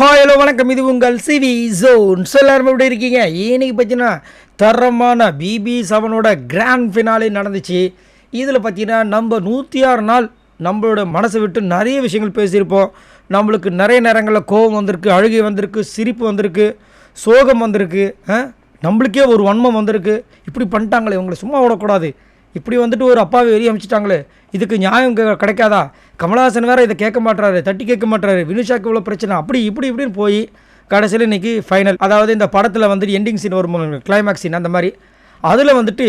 Hi hello வணக்கம். இது உங்கள் சிவி ஜோன் ஸோ எல்லாரும் எப்படி இருக்கீங்க? இன்னைக்கு பார்த்தீங்கன்னா தரமான பிபி செவனோட கிராண்ட் ஃபினாலே நடந்துச்சு. இதில் பார்த்தீங்கன்னா நம்ம நூற்றி ஆறு நாள் நம்மளோட மனசை விட்டு நிறைய விஷயங்கள் பேசியிருப்போம். நம்மளுக்கு நிறைய நேரங்களில் கோபம் வந்திருக்கு அழுகை வந்திருக்கு சிரிப்பு வந்திருக்கு சோகம் வந்திருக்கு நம்மளுக்கே ஒரு வன்மம் வந்திருக்கு. இப்படி பண்ணிட்டாங்களே இவங்களை சும்மா விடக்கூடாது. இப்படி வந்துட்டு ஒரு அப்பாவை வெளியே அமைச்சிட்டாங்களே இதுக்கு நியாயம் கிடைக்காதா? கமலஹாசன் வேறு இதை கேட்க மாட்டுறாரு தட்டி கேட்க மாட்டுறாரு வினுஷாக்கு இவ்வளோ பிரச்சனை. அப்படி இப்படி இப்படின்னு போய் கடைசியில் இன்னைக்கு ஃபைனல் அதாவது இந்த படத்தில் வந்துட்டு எண்டிங் சீன் வரும் கிளைமேக்ஸ் சீன் அந்த மாதிரி. அதில் வந்துட்டு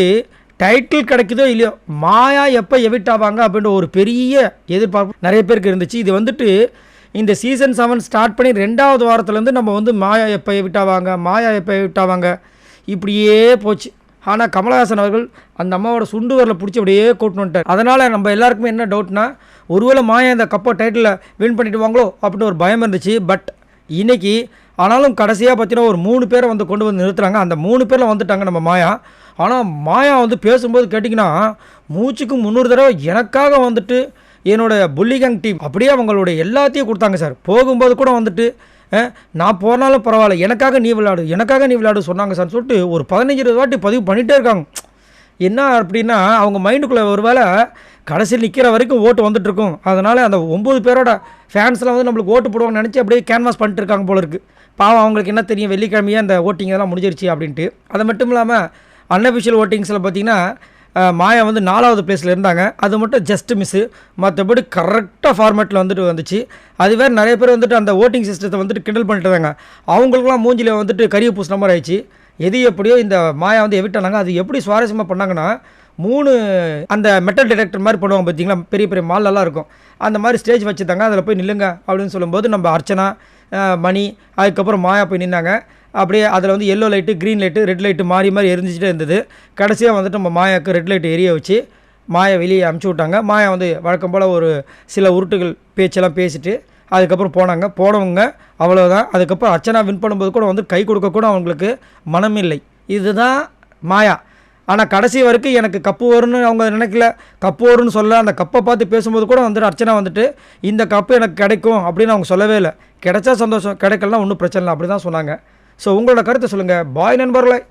டைட்டில் கிடைக்குதோ இல்லையோ மாயா எப்போ எவிட் ஆவாங்க அப்படின்ற ஒரு பெரிய எதிர்பார்ப்பு நிறைய பேருக்கு இருந்துச்சு. இது வந்துட்டு இந்த சீசன் செவன் ஸ்டார்ட் பண்ணி ரெண்டாவது வாரத்துலேருந்து நம்ம வந்து மாயா எப்போ எவிட் ஆவாங்க மாயா எப்போ எவிட் ஆவாங்க இப்படியே போச்சு. ஆனால் கமலஹாசன் அவர்கள் அந்த அம்மாவோட சுண்டு வரல பிடிச்சி அப்படியே கூட்டின்னு வந்துட்டார் அதனால் நம்ம எல்லாருக்குமே என்ன டவுட்னா ஒருவேளை மாயா இந்த கப்பை டைட்டிலில் வின் பண்ணிவிடுவாங்களோ அப்படின்னு ஒரு பயம் இருந்துச்சு. பட் இன்னைக்கு ஆனாலும் கடைசியாக பார்த்தீங்கன்னா ஒரு மூணு பேரை வந்து கொண்டு வந்து நிறுத்துறாங்க. அந்த மூணு பேரில் வந்துட்டாங்க நம்ம மாயா. ஆனால் மாயா வந்து பேசும்போது கேட்டிங்கன்னா மூச்சுக்கு முந்நூறு தடவை எனக்காக வந்துட்டு என்னோட புல்லிகங் டீம் அப்படியே அவங்களுடைய எல்லாத்தையும் கொடுத்தாங்க சார். போகும்போது கூட வந்துட்டு நான் போனாலும் பரவாயில்ல. எனக்காக நீ விளையாடு எனக்காக நீ விளையாடு சொன்னாங்க சார். சொல்லிட்டு ஒரு பதினஞ்சு இருபது வாட்டி பதிவு பண்ணிகிட்டே இருக்காங்க. என்ன அப்படின்னா அவங்க மைண்டுக்குள்ளே ஒரு வேளை கடைசியில் நிற்கிற வரைக்கும் ஓட்டு வந்துட்டுருக்கும் அதனால் அந்த ஒம்பது பேரோட ஃபேன்ஸ்லாம் வந்து நம்மளுக்கு ஓட்டு போடுவாங்கன்னு நினச்சி அப்படியே கேன்வாஸ் பண்ணிட்டு இருக்காங்க போல இருக்குது பாவம் அவங்களுக்கு என்ன தெரியும் வெள்ளிக்கிழமையே அந்த ஓட்டிங் இதெல்லாம் முடிஞ்சிருச்சு அப்படின்ட்டு. அது மட்டும் இல்லாமல் அன்அஃபிஷியல் ஓட்டிங்ஸில் பார்த்தீங்கன்னா மாயா வந்து நாலாவது பிளேஸில் இருந்தாங்க. அது மட்டும் ஜஸ்ட் மிஸ்ஸு மற்றபடி கரெக்டாக ஃபார்மேட்டில் வந்துட்டு வந்துச்சு. அது வேறு நிறைய பேர் வந்துட்டு அந்த ஓட்டிங் சிஸ்டத்தை வந்துட்டு கிண்டல் பண்ணிட்டு இருந்தாங்க அவங்களுக்குலாம் மூஞ்சியில் வந்துட்டு கரிய பூசின மாதிரி ஆயிடுச்சு. எது எப்படியோ இந்த மாயா வந்து எவிட்டானாங்க அது எப்படி சுவாரஸ்யமாக பண்ணாங்கன்னா மூணு அந்த மெட்டல் டிடெக்டர் மாதிரி பண்ணுவாங்க பார்த்தீங்களா பெரிய பெரிய மாலெல்லாம் இருக்கும். அந்த மாதிரி ஸ்டேஜ் வச்சுருந்தாங்க அதில் போய் நில்லுங்க அப்படின்னு சொல்லும்போது நம்ம அர்ச்சனா மணி அதுக்கப்புறம் மாயா போய் நின்னாங்க. அப்படியே அதில் வந்து yellow light green light red light மாறி மாறி எரிஞ்சிட்டே இருந்தது. கடைசியாக வந்துட்டு நம்ம மாயாவுக்கு ரெட் லைட் எரிய வச்சு மாயா வெளியே அமுச்சு விட்டாங்க. மாயா வந்து வழக்கம் போல் ஒரு சில உருட்டுகள் பேச்செல்லாம் பேசிட்டு அதுக்கப்புறம் போனாங்க. போனவங்க அவ்வளோதான் அதுக்கப்புறம் அர்ச்சனா வின் பண்ணும்போது கூட வந்து கை கொடுக்க கூட அவங்களுக்கு மனமில்லை இதுதான் மாயா. ஆனால் கடைசி வரைக்கும் எனக்கு கப்பு வரும்னு அவங்க நினைக்கல. கப்பு வரும்னு சொல்ல அந்த கப்பை பார்த்து பேசும்போது கூட வந்துட்டு அர்ச்சனா வந்துட்டு இந்த கப்பு எனக்கு கிடைக்கும் அப்படின்னு அவங்க சொல்லவே இல்லை. கிடைச்சா சந்தோஷம். கிடைக்கலாம் ஒன்றும் பிரச்சனை இல்லை. அப்படி தான் சொன்னாங்க. ஸோ உங்களோட கருத்தை சொல்லுங்கள் பாய் நண்பர்களே.